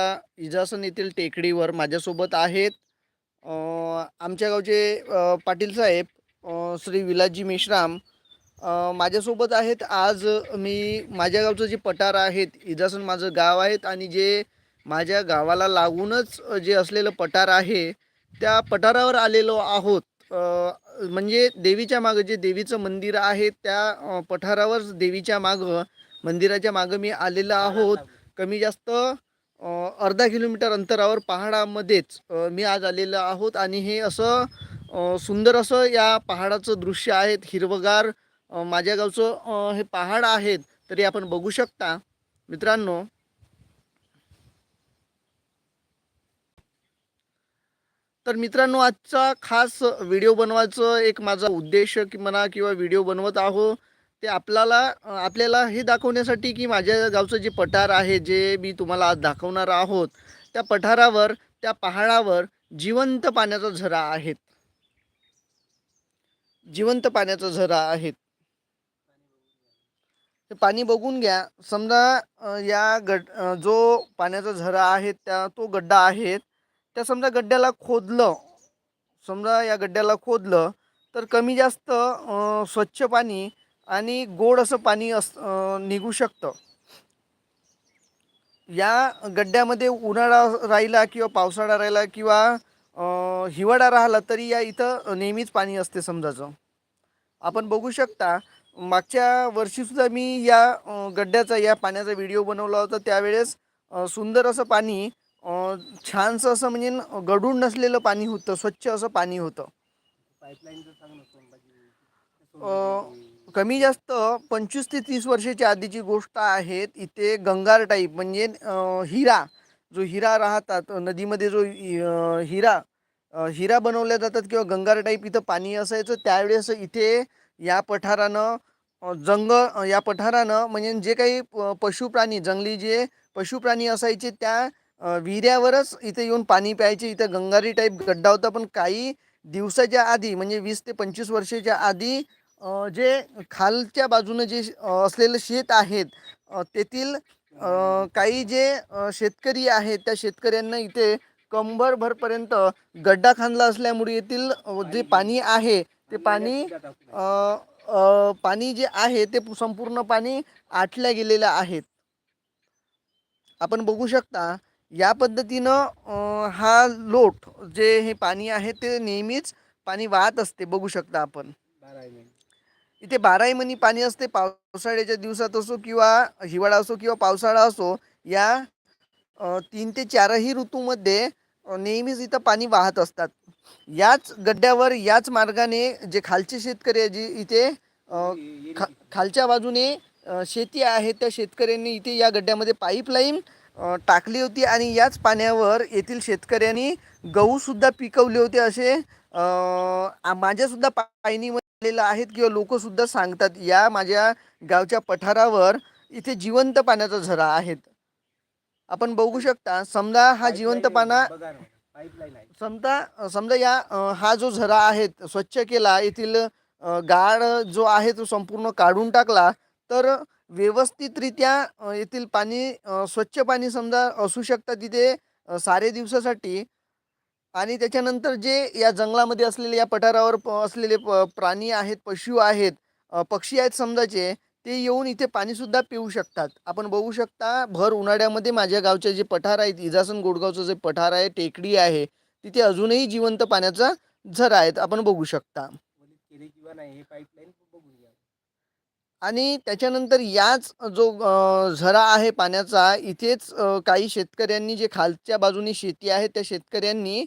इजासन येथील टेकडीवर माझ्यासोबत आहेत आमच्या गावचे पाटील साहेब श्री विलासजी मेश्राम. माझ्यासोबत आहेत आज मी माझ्या गावचं जे पठार आहेत इजासन माझं गाव आहेत आणि जे माझ्या गावाला लागूनच जे असलेलं पठार आहे त्या पठारावर आलेलो आहोत. म्हणजे देवीच्या मागं जे देवीचं मंदिर आहे त्या पठारावर देवीच्या मागं मंदिराच्या मागं मी आलेलो आहोत. कमी जास्त अर्धा किलोमीटर अंतरावर पहाडामध्येच मी आज आलेलो आहोत आणि हे असं सुंदर असं या पहाडाचं दृश्य आहेत. हिरवगार माझ्या गावचं हे पहाड आहेत. तरी आपण बघू शकता. मित्रांनो तर मित्रांनो आजचा खास व्हिडिओ बनवायचं एक माझा उद्देश की म्हणा किंवा व्हिडिओ बनवत आहो. ते आपल्याला आपल्याला हे दाखवण्यासाठी की माझ्या गावचं जे पठार आहे जे मी तुम्हाला आज दाखवणार आहोत त्या पठारावर त्या पहाडावर जिवंत पाण्याचा झरा आहेत. जिवंत पाण्याचा झरा आहेत. ते पाणी बघून घ्या. समजा या गड जो पाण्याचा झरा आहे त्या तो गड्डा आहे त्या समजा गड्ड्याला खोदलं समजा या गड्ड्याला खोदलं तर कमी जास्त स्वच्छ पाणी आणि गोड असं पाणी अस निघू शकतं. या गड्ड्यामध्ये उन्हाळा राहिला किंवा पावसाळा राहिला किंवा हिवाळा राहिला तरी या इथं नेहमीच पाणी असते समजाचं आपण बघू शकता मागच्या वर्षीसुद्धा मी या गड्ड्याचा या पाण्याचा व्हिडिओ बनवला होता. त्यावेळेस सुंदर असं पाणी छानसं असं म्हणजे गढूळ नसलेलं पाणी होतं स्वच्छ असं पाणी होतं. कमी जास्त पंचवीस ते तीस वर्षाच्या आधीची गोष्ट आहे इथे गंगार टाईप म्हणजे हिरा. जो हिरा राहतात नदीमध्ये जो हिरा हिरा बनवल्या जातात किंवा गंगार टाईप इथं पाणी असायचं त्यावेळेस इथे या पठारानं जंगल जंग या पठारानं म्हणजे जे काही प- पशुप्राणी जंगली जे पशुप्राणी असायचे त्या विहिऱ्यावरच इथे येऊन पाणी प्यायचे. इथं गंगारी टाईप गड्डा होता पण काही दिवसाच्या आधी म्हणजे वीस ते पंचवीस वर्षाच्या आधी जे खालच्या बाजूनं जे असलेलं शेत आहेत तेथील काही जे शेतकरी आहेत त्या शेतकऱ्यांना इथे कंबरभरपर्यंत गड्डा खांदला असल्यामुळे येथील जे पाणी आहे ते पाणी पाणी जे आहे ते संपूर्ण पाणी आटल्या गेलेलं आहेत आपण बघू शकता या पद्धतीनं हा लोट जे हे पाणी आहे ते नेहमीच पाणी वाहत असते बघू शकता आपण. इथे बाराही महिने पाणी असते पावसाळ्याच्या दिवसात असो किंवा हिवाळा असो किंवा पावसाळा असो या तीन ते चारही ऋतूमध्ये नेहमीच इथं पाणी वाहत असतात. याच गड्ड्यावर याच मार्गाने जे खालचे शेतकरी आहे जे इथे खा खालच्या बाजूने शेती आहे त्या शेतकऱ्यांनी इथे या गड्ड्यामध्ये पाईपलाईन टाकली होती आणि याच पाण्यावर येथील शेतकऱ्यांनी गहूसुद्धा पिकवले होते असे माझ्यासुद्धा पायनीमध्ये आलेलं आहेत किंवा लोकसुद्धा सांगतात या माझ्या गावच्या पठारावर इथे जिवंत पाण्याचा झरा आहेत. आपण बघू शकता समजा हा जिवंत पाना समजा समजा या अ, हा जो झरा आहे स्वच्छ केला येथील अ, गाळ जो आहे तो संपूर्ण काढून टाकला तर व्यवस्थितरित्या अ, येथील पाणी अ, स्वच्छ पाणी समजा असू शकतं तिथे अ, सारे दिवसासाठी आणि त्याच्यानंतर जे या जंगलामध्ये असलेले या पठारावर प असलेले प प्राणी आहेत पशु आहेत पक्षी आहेत समजाचे ते येऊन इथे पाणीसुद्धा पिऊ शकतात. आपण बघू शकता भर उन्हाळ्यामध्ये माझ्या गावचे जे पठार आहेत इजासन गोडगावचं जे पठार आहे टेकडी आहे तिथे अजूनही जिवंत पाण्याचा झरा आहेत आपण बघू शकता. आणि त्याच्यानंतर याच जो झरा आहे पाण्याचा इथेच काही शेतकऱ्यांनी जे खालच्या बाजूनी शेती आहे त्या शेतकऱ्यांनी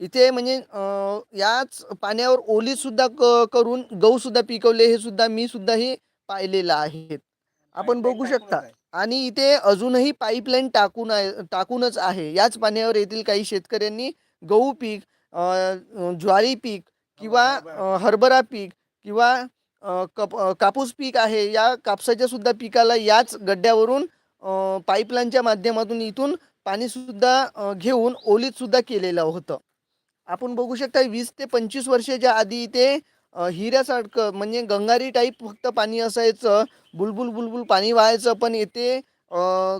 इथे म्हणजे याच पाण्यावर ओलीसुद्धा क करून गहूसुद्धा पिकवले हे सुद्धा मी सुद्धा हे पाहिलेलं आहे. आपण बघू शकता. आणि इथे अजूनही पाईपलाईन टाकून आहे टाकूनच आहे. याच पाण्यावर येथील काही शेतकऱ्यांनी गहू पीक ज्वारी पीक किंवा हरभरा पीक किंवा कप कापूस पीक आहे या कापसाच्या सुद्धा पिकाला याच गड्ड्यावरून पाईपलाईनच्या माध्यमातून इथून पाणीसुद्धा घेऊन ओलीतसुद्धा केलेलं होतं. आपण बघू शकता वीस ते पंचवीस वर्षाच्या आधी इथे हिऱ्यासारखं म्हणजे गंगारी टाईप फक्त पाणी असायचं बुलबुल बुलबुल पाणी व्हायचं पण येथे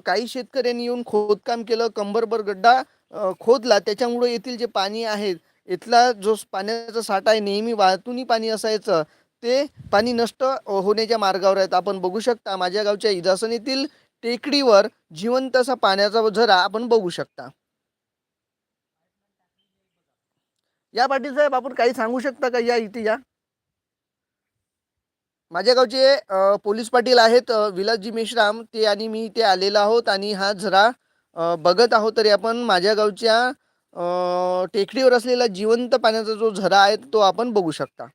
काही शेतकऱ्यांनी येऊन खोदकाम केलं कंबरभर गड्डा खोदला. त्याच्यामुळे येथील जे पाणी आहे इथला जो पाण्याचा साठा आहे नेहमी वाहतुनी पाणी असायचं. ते पाणी नष्ट होण्याच्या मार्गावर आहेत. आपण बघू शकता माझ्या गावच्या इजासन येथील टेकडीवर जिवंत असा पाण्याचा झरा आपण बघू शकता. या पाटील साहेब आपण काही सांगू शकता का या इथे या? माझ्या गावचे पोलीस पाटील आहेत विलासजी मेश्राम ते आणि मी इथे आलेलो आहोत आणि हा झरा बघत आहोत तरी आपण माझ्या गावच्या टेकडीवर असलेला जिवंत पाण्याचा जो झरा आहे तो आपण बघू शकता.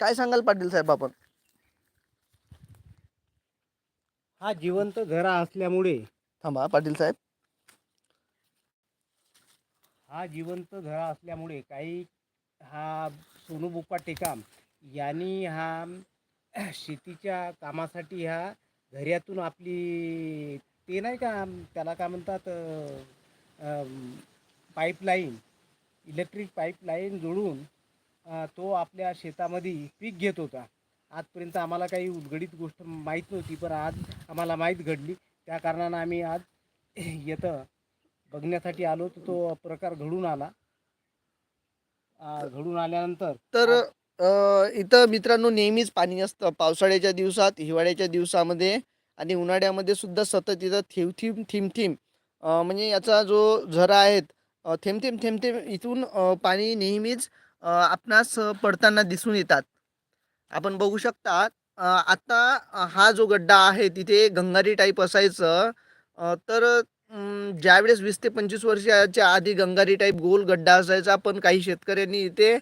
काय सांगाल पाटील साहेब आपण? हा जिवंत झरा असल्यामुळे थांबा पाटील साहेब. हा जिवंत झरा असल्यामुळे काही हा सोनूबुप्पा टेकाम यांनी हा शेतीच्या कामासाठी ह्या झऱ्यातून आपली ते नाही का त्याला काय म्हणतात पाईपलाईन इलेक्ट्रिक पाईपलाईन जोडून तो आपल्या शेतामध्ये पीक घेत होता. आजपर्यंत आम्हाला काही उलगडीत गोष्ट माहीत नव्हती पण आज आम्हाला माहीत घडली. त्या कारणानं आम्ही आज येतं बघण्यासाठी आलो तर तो प्रकार घडून आला. घडून आल्यानंतर तर इथं मित्रांनो नेहमीच पाणी असतं. पावसाळ्याच्या दिवसात हिवाळ्याच्या दिवसामध्ये आणि उन्हाळ्यामध्ये सुद्धा सतत इथं थेंब थेंब थेंब थेंब अ, म्हणजे याचा जो झरा आहेत थेंब थेंब थेंब थेंब इथून पाणी नेहमीच आपणास पडताना दिसून येतात. आपण बघू शकता आता हा जो गड्डा आहे तिथे गंगारी टाईप असायचं. तर ज्यावेळेस वीस ते पंचवीस वर्षाच्या आधी गंगारी टाईप गोल गड्डा असायचा पण काही शेतकऱ्यांनी इथे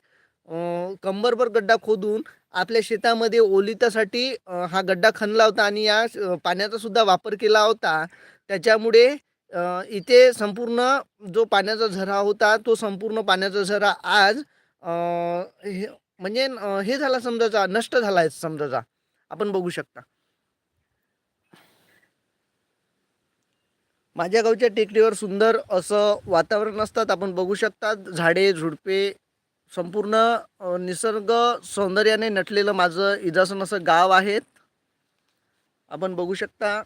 कंबरभर गड्डा खोदून आपल्या शेतामध्ये ओलितासाठी हा गड्डा खणला होता आणि या श- पाण्याचा सुद्धा वापर केला होता. त्याच्यामुळे इथे संपूर्ण जो पाण्याचा झरा होता तो संपूर्ण पाण्याचा झरा आज हे म्हणजे हे झाला समजाचा नष्ट झाला आहे समजाचा आपण बघू शकता. माझ्या गावच्या टेकडीवर सुंदर असं वातावरण असतात आपण बघू शकता झाडे झुडपे संपूर्ण निसर्ग सौंदर्याने नटलेलं माझं इजासन असं गाव आहेत. आपण बघू शकता.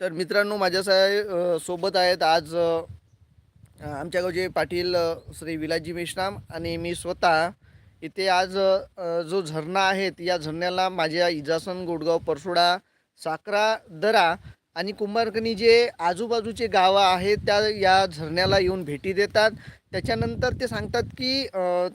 तर मित्रांनो माझ्या साय सोबत आहेत आज आमच्या गावचे पाटील श्री विलाजी मेश्राम आणि मी स्वतः. इथे आज जो झरणा आहे या झरण्याला माझ्या इजासन गोडगाव परसोडा साकरा दरा आणि कुंभारकणी जे आजूबाजूचे गावं आहेत त्या या झरण्याला येऊन भेटी देतात. त्याच्यानंतर ते सांगतात की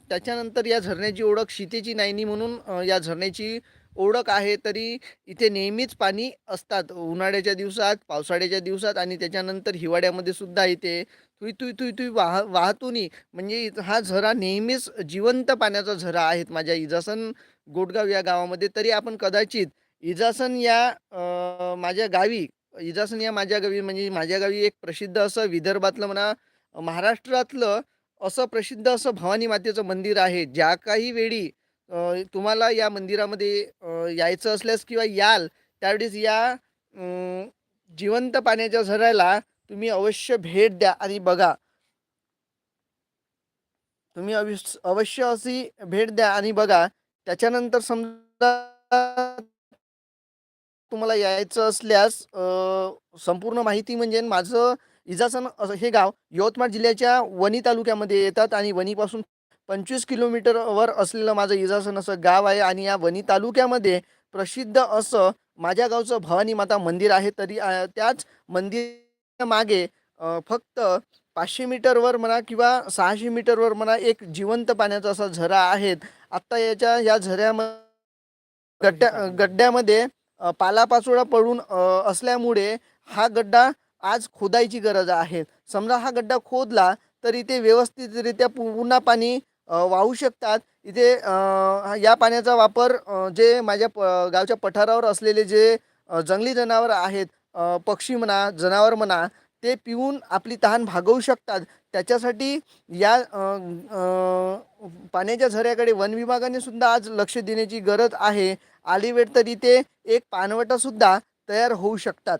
त्याच्यानंतर या झरण्याची ओळख शीतेची नायनी म्हणून या झरण्याची ओळख आहे तरी इथे नेहमीच पाणी असतात. उन्हाळ्याच्या दिवसात पावसाळ्याच्या दिवसात आणि त्याच्यानंतर हिवाळ्यामध्ये सुद्धा इथे तुई तुई तुई तुई वाह वाहतुनी. म्हणजे हा झरा नेहमीच जिवंत पाण्याचा झरा आहेत माझ्या इजासन गोडगाव या गावामध्ये. तरी आपण कदाचित इजासन या माझ्या गावी इजासन या माझ्या गावी म्हणजे माझ्या गावी एक प्रसिद्ध असं विदर्भातलं म्हणा महाराष्ट्रातलं असं प्रसिद्ध असं भवानी मातेचं मंदिर आहे. ज्या काही वेळी तुम्हाला या मंदिरामध्ये यायचं असल्यास किंवा याल त्यावेळेस या जिवंत पाण्याच्या झऱ्याला तुम्ही अवश्य भेट द्या आणि बघा. तुम्ही अवश्य अवश्य अशी भेट द्या आणि बघा. त्याच्यानंतर समजा तुम्हाला यायचं असल्यास संपूर्ण माहिती म्हणजे माझं इजासन असं हे गाव यवतमाळ जिल्ह्याच्या वणी तालुक्यामध्ये येतात आणि वणीपासून पंचवीस किलोमीटरवर असलेलं माझं इजासन असं गाव आहे आणि या वणी तालुक्यामध्ये प्रसिद्ध असं माझ्या गावचं भवानी माता मंदिर आहे. तरी त्याच मंदिर मागे फक्त पाचशे मीटरवर म्हणा किंवा सहाशे मीटरवर म्हणा एक जिवंत पाण्याचा असा झरा आहे आत्ता याच्या या झऱ्यामध्ये गड्ड्या गड्ड्यामध्ये पालापाचोळा पडून असल्यामुळे हा गड्डा आज खोदायची गरज आहे. समजा हा गड्डा खोदला तरी ते व्यवस्थितरित्या पुन्हा पाणी वाहू शकतात. इथे या पाण्याचा वापर जे माझ्या प गावच्या पठारावर असलेले जे जंगली जनावर आहेत पक्षी म्हणा जनावर म्हणा ते पिऊन आपली तहान भागवू शकतात. त्याच्यासाठी या पाण्याच्या झऱ्याकडे वन विभागाने सुद्धा आज लक्ष देण्याची गरज आहे. आलीवेट तर इथे एक पानवटासुद्धा तयार होऊ शकतात.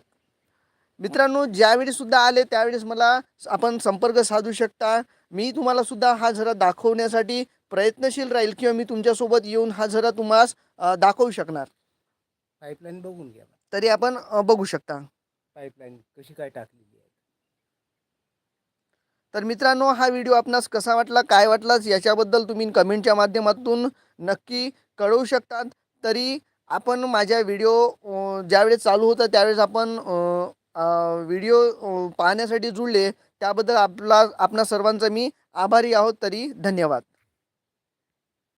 मित्रांनो ज्यावेळी सुद्धा आले त्यावेळेस मला आपण संपर्क साधू शकता. मी तुम्हाला सुद्धा हा झरा दाखवण्यासाठी प्रयत्नशील राहील किंवा मी तुमच्यासोबत येऊन हा झरा तुम्हाला दाखवू शकणार. पाईपलाईन बघून घ्या. तरी आपण बघू शकता. पाईपलाईन कशी काय टाकलेली आहे. तर मित्रांनो हा व्हिडिओ आपणास कसा वाटला काय वाटलाच याच्याबद्दल तुम्ही कमेंटच्या माध्यमातून नक्की कळवू शकतात. तरी आपण माझ्या व्हिडिओ ज्यावेळेस चालू होता त्यावेळेस आपण व्हिडिओ पाहण्यासाठी जुळले. त्याबद्दल आपला आपणा सर्वांचा मी आभारी आहोत तरी धन्यवाद.